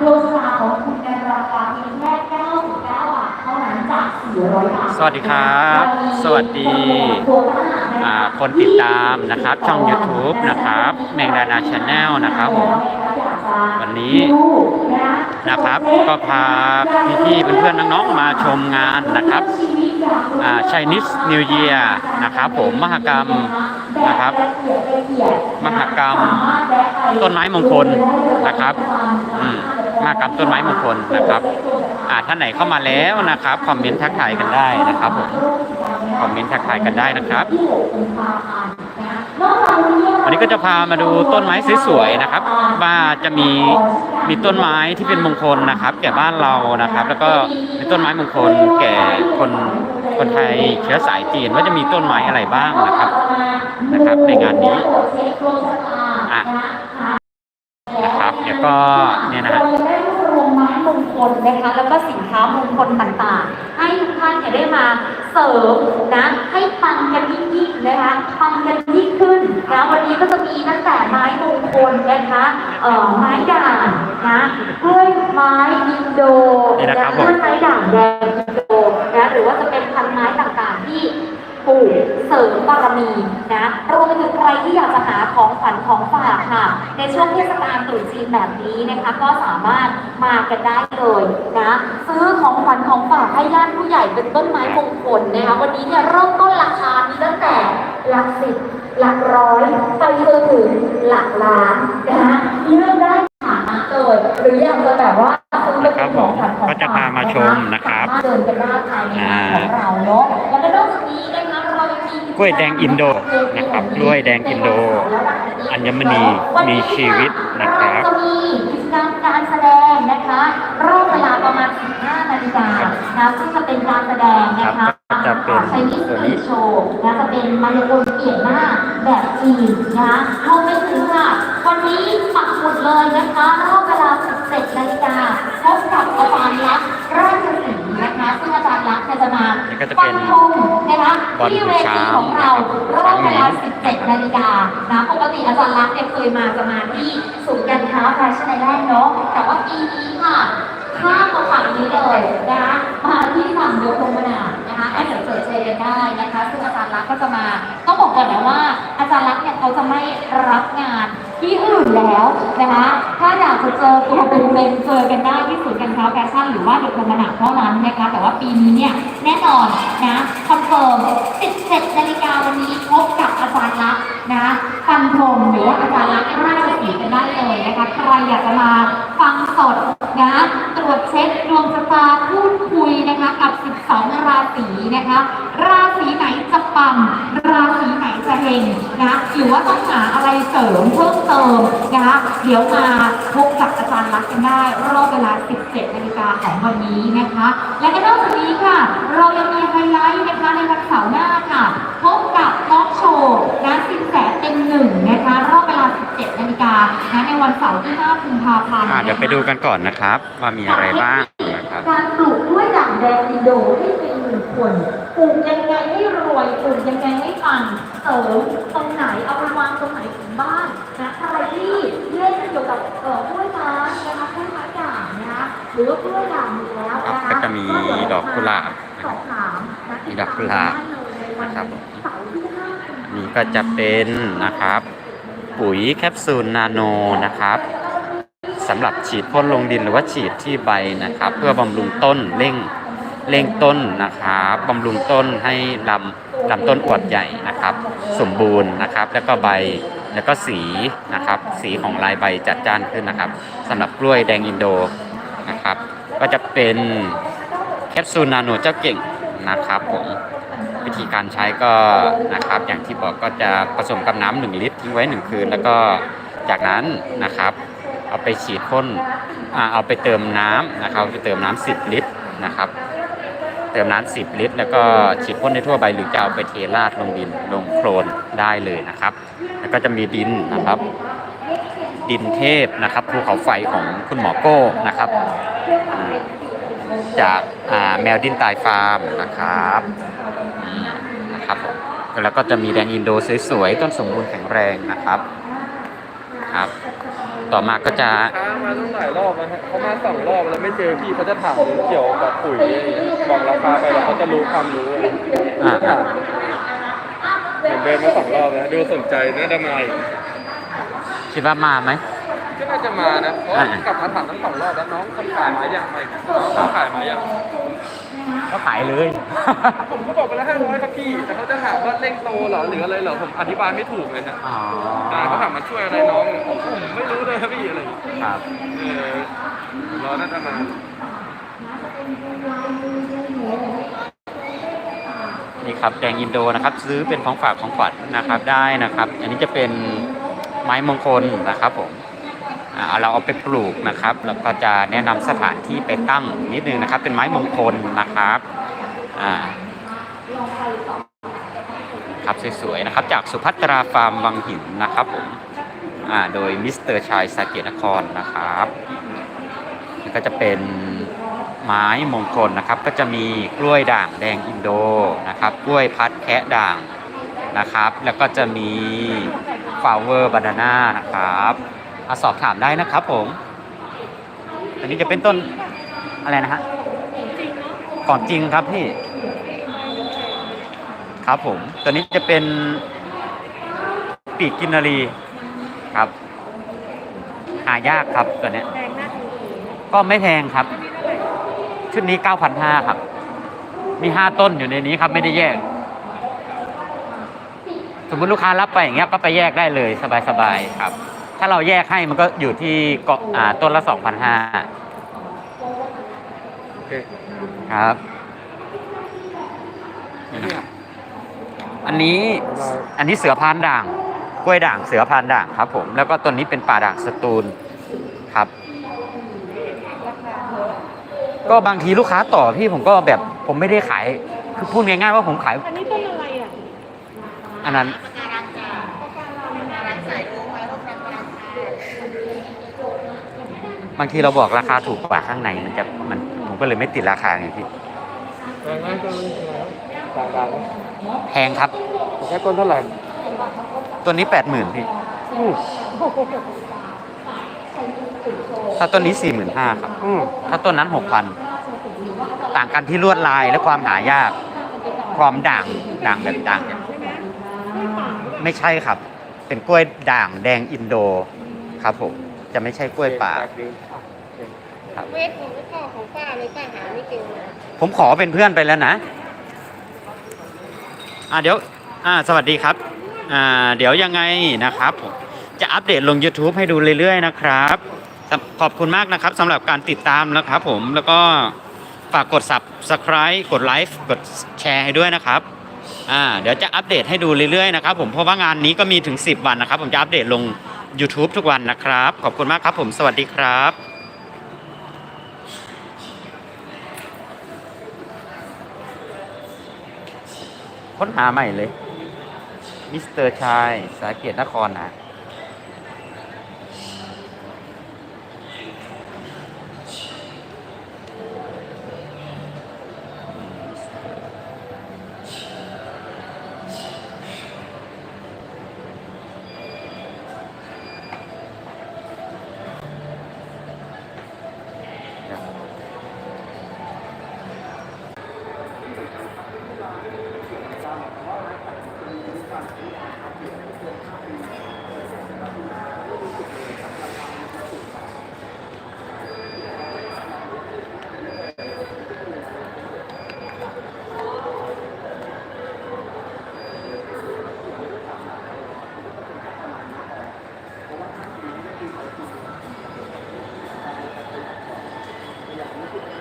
ดวงชะตาของคุณในราคาเพียงแค่99บาทเท่านั้นจาก400บาทสวัสดีครับ สวัสดีอ่าคนติดตามนะครับ ช่อง YouTube นะครับ แมงดานาชาแนลนะครับผมวันนี้นะครับก็พาพี่ๆเพื่อนๆน้องๆมาชมงานนะครับอ่า Chinese New Year นะครับผมมหกรรมนะครับ มหกรรม ต้นไม้มงคลนะครับ อืม มหกรรมต้นไม้มงคลนะครับอ่าท่านไหนเข้ามาแล้วนะครับคอมเมนต์ทักทายกันได้นะครับผมคอมเมนต์ทักทายกันได้นะครับวันนี้ก็จะพามาดูต้นไม้สวยๆนะครับ ว่าจะมีมีต้นไม้ที่เป็นมงคลนะครับ แก่บ้านเรานะครับ แล้วก็มีต้นไม้มงคลแก่คนคนไทยเชื้อสายจีนว่าจะมีต้นไม้อะไรบ้างนะครับนะครับ ในงานนี้อะนะครับเดี๋ยวก็ นะคะ แล้วก็สินค้ามงคลต่างๆ ให้ทุกท่านเนี่ยได้มาเสริมนะให้ปังกันยิ่งๆนะคะปังกันยิ่งขึ้นนะวันนี้ก็จะมีตั้งแต่ไม้มงคลนะคะเอ่อไม้ด่างนะกล้วยไม้อินโดนี่นะครับผมกล้วยไม้ด่างแดงอินโดนะหรือว่าจะเป็นพันไม้ต่างๆที่ ปลูกเสริมบารมีนะรวมไปถึงใครที่อยากจะหาของขวัญของฝากค่ะ ในช่วงเทศกาลตรุษจีนแบบนี้นะคะ ก็สามารถมากันได้เลยนะซื้อของขวัญของฝากให้ญาติผู้ใหญ่เป็นต้นไม้มงคลนะคะวันนี้เนี่ยเริ่มต้นราคามีตั้งแต่หลักสิบหลักร้อยไปจนถึงหลักล้านนะคะเลือกได้ฐานะเลยหรืออยากจะแบบว่าซื้อไปเป็นของขวัญของฝากก็จะพามาชมนะครับสามารถเดินกันได้ภายในงานของเราเนาะแล้วก็นอกจากนี้นะคะเรายังมี กล้วยแดงอินโดนะครับกล้วยแดงอินโด อัญมณีมีชีวิตนะครับจะมีกิจกรรมการแสดงนะคะรอบเวลาประมาณ 15 นาฬิกานะซึ่งจะเป็นการแสดงนะคะครับจะเป็นใช้นิสตัวนี้โชว์นะจะเป็นมายากลเปลี่ยนหน้าแบบจีนนะคะรวมไปถึงค่ะวันนี้ปักหมุดเลยนะคะรอบเวลา 17 นาฬิกาพบกับอาจารย์ลักษณ์ราชสีห์นะคะ ซึ่งอา จารย์ลักษณ์เนี่ยจะมานี่ก็จะเป็นฟันธงนะคะบอลที่หูเวช้าทีงของเรานะครับรอบเวลาช้างหญิง17 นาฬิกานะปกติอาจารย์ลักษณ์เนี่ยเคยมาจะมาที่ศูนย์การค้าแฟชั่นไอแลนด์เนาะแต่ว่าปีนี้ค่ะข้ามมาฝั่งนี้เลยนะคะมาที่ฝั่งยกลงมานานะคะให้เดี๋ยวเจอเจอกันได้นะคะ ซึ่งอาจารย์ลักษณ์ก็จะมาต้องบอกก่อนนะว่าอาจารย์ลักษณ์เนี่ยเขาจะไม่รับงาน ที่อื่นแล้วนะคะ ถ้าอยากจะเจอตัวเป็นๆเจอกันได้ที่ศูนย์การค้าแฟชั่นหรือว่าเด็กลงมานาเท่านั้นนะคะ แต่ว่าปีนี้เนี่ยแน่นอนนะคอนเฟิร์ม 17นาฬิกาวันนี้พบกับอาจารย์ลักษณ์นะฟันธงหรือว่าอาจารย์ลักษณ์ราชสีกันได้เลยนะคะ ใครอยากจะมาฟังสดนะตรวจเช็คดวงชะตาพูดคุยนะคะกับ 12 ราศีนะคะ ราศีไหนจะปัง ไหนจะเฮงนะหรือว่าต้องหาอะไรเสริมเพิ่มเติมนะคะเดี๋ยวมาพบกับอาจารย์ลักษณ์กันได้รอบเวลา 17นาฬิกาของวันนี้นะคะ และก็นอกจากนี้ค่ะ เรายังมีไฮไลท์นะคะในวันเสาร์หน้าค่ะ พบกับทอล์กโชว์นะสินแสเต็มหนึ่งนะคะรอบเวลา 17นาฬิกานะในวันเสาร์ที่5กุมภาพันธ์อ่าเดี๋ยวไปดูกันก่อนนะครับ ว่ามีอะไรบ้างนะครับการปลูกกล้วยด่างแดงอินโดให้เป็นมงคล ปลูกยังไงให้รวยปลูกยังไงให้ปังเสริมตรงไหนเอาไปวางตรงไหนถึงบ้านนะใครที่เล่นเกี่ยวกับเอ่อกล้วยไม้นะคะกล้วยไม้ด่างนะคะหรือว่ากล้วยด่างอยู่แล้วนะครัคะบก็จะมีดอกกุหลาบสอบถามนะมีดอกกุหลาบติดตมได้เลยในวันนะครับผมเสาร์ที่ห้ากุมภาพันธ์อันนี้ก็จะเป็นนะครับปุ๋ยแคปซูลนาโนนะครับสำหรับฉีดพ่นลงดินหรือว่าฉีดที่ใบนะครับ เพื่อบำรุงต้นเร่ง เร่งต้นนะครับบำรุงต้นให้ลำลำต้นอวดใหญ่นะครับ สมบูรณ์นะครับ แล้วก็ใบแล้วก็สีนะครับ สีของลายใบจัดจ้านขึ้นนะครับสำหรับกล้วยแดงอินโดนะครับ ก็จะเป็นแคปซูลนาโนเจ้าเก่งนะครับผมวิธีการใช้ก็นะครับอย่างที่บอกก็จะผสมกับน้ำหนึ่งลิตรทิ้งไว้หนึ่งคืน แล้วก็จากนั้นนะครับ เอาไปฉีดพ่นเอาไปเติมน้ำนะครับไปเติมน้ำสิบลิตรนะครับ ติมน้ำสิบลิตร แล้วก็ฉีดพ่นในทั่วใบหรือจะเอาไปเทราดลงดินลงโคลนได้เลยนะครับ แล้วก็จะมีดินนะครับ ดินเทพนะครับภูเขาไฟของคุณหมอโก้นะครับ จากแมวดินตายฟาร์มนะครับนะครับผมแล้วก็จะมีแดงอินโดสวยๆต้นสมบูรณ์แข็งแรงนะครับ ครับ ต่อมาก็จะค้ามาตั้งหลายรอบแล้วฮะเขามาสองรอบแล้วไม่เจอพี่เขาจะถามเกี่ยวกับปุ๋ยอะไรอย่างเงี้ยบอกราคาไปแล้วเขาจะรู้ความรู้อะไรอย่างเงี้ยอ่าถามเหมือนเดินมาสองรอบแล้วดูสนใจน่าจะมาอีกคิดว่ามาไหม ก็น่าจะมานะเพราะว่ากลับมาถามทั้งสองรอบแล้วน้องคนขายมายังไงน้องคนขายมายัง ก็ขายเลย ผมก็บอกไปแล้วห้าร้อยครับพี่แต่เขาจะถามว่าเร่งโตเหรอหรืออะไรเหรอผมอธิบายไม่ถูกเลยฮะอ๋ออ่าเขาถามมาช่วยอะไรน้องผมไม่รู้เลยครับพี่อะไรอย่างเงี้ยครับ เออรอน่าจะมานี่ครับแดงอินโดนะครับ ซื้อเป็นของฝากของขวัญนะครับได้นะครับ อันนี้จะเป็นไม้มงคลนะครับผมอ่า เราเอาไปปลูกนะครับ แล้วก็จะแนะนำสถานที่ไปตั้งนิดนึงนะครับ เป็นไม้มงคลนะครับอ่าครับสวยๆนะครับ จากสุภัตราฟาร์มวังหินนะครับผมอ่าโดยมิสเตอร์ชายสาเกตนครนะครับก็จะเป็นไม้มงคลนะครับ ก็จะมีกล้วยด่างแดงอินโดนะครับ กล้วยพัดแคะด่างนะครับ แล้วก็จะมีฟลาวเวอร์บานาน่านะครับ อาสอบถามได้นะครับผม อันนี้จะเป็นต้นอะไรนะฮะของจริงครับพี่ ครับผม ตัวนี้จะเป็นปีกกินนารีครับ หายากครับตัวเนี้ย ก็ไม่แพงครับ ชุดนี้9,500ครับ มี5ต้นอยู่ในนี้ครับ ไม่ได้แยก สมมติลูกค้ารับไปอย่างเงี้ยก็ไปแยกได้เลย สบายๆครับ ถ้าเราแยกให้มันก็อยู่ที่เกาะอ่าต้นละ2,500โอเคครับนี่นะครับ อันนี้อันนี้เสือพานด่าง กล้วยด่างเสือพานด่างครับผมแล้วก็ต้นนี้เป็นป่าด่างสตูลครับ ก็บางทีลูกค้าต่อพี่ผมก็แบบผมไม่ได้ขาย คือพูดง่ายๆว่าผมขายอันนี้ต้นอะไรอะอันนั้น บางทีเราบอกราคาถูกกว่าข้างในมันจะมันผมก็เลยไม่ติดราคาไงพี่แพงไหมต้นนี้ต่างกันแพงครับแค่ต้นเท่าไหร่ตัวนี้แปดหมื่นพี่อืมถ้าต้นนี้สี่หมื่นห้าครับอืมถ้าต้นนั้นหกพันต่างกันที่ลวดลายและความหายาก ความด่างด่างแบบด่างเนี่ยไม่ใช่ครับ เป็นกล้วยด่างแดงอินโดครับผมจะไม่ใช่กล้วยป่า เวทของพ่อของป้าเลยป้าหาไม่เจอผมขอเป็นเพื่อนไปแล้วนะ อ่าเดี๋ยว อ่า สวัสดีครับ อ่า เดี๋ยวยังไงนะครับผมจะอัปเดตลง YouTube ให้ดูเรื่อยๆนะครับสำขอบคุณมากนะครับสำหรับการติดตามนะครับผมแล้วก็ฝากกด subscribe กดไลค์กดแชร์ให้ด้วยนะครับอ่าเดี๋ยวจะอัปเดตให้ดูเรื่อยๆนะครับผมเพราะว่างานนี้ก็มีถึง 10 วันนะครับ ผมจะอัปเดตลง YouTube ทุกวันนะครับ ขอบคุณมากครับผมสวัสดีครับ ค้นหาใหม่เลย มิสเตอร์ชาย สาเกตนครนะนครับ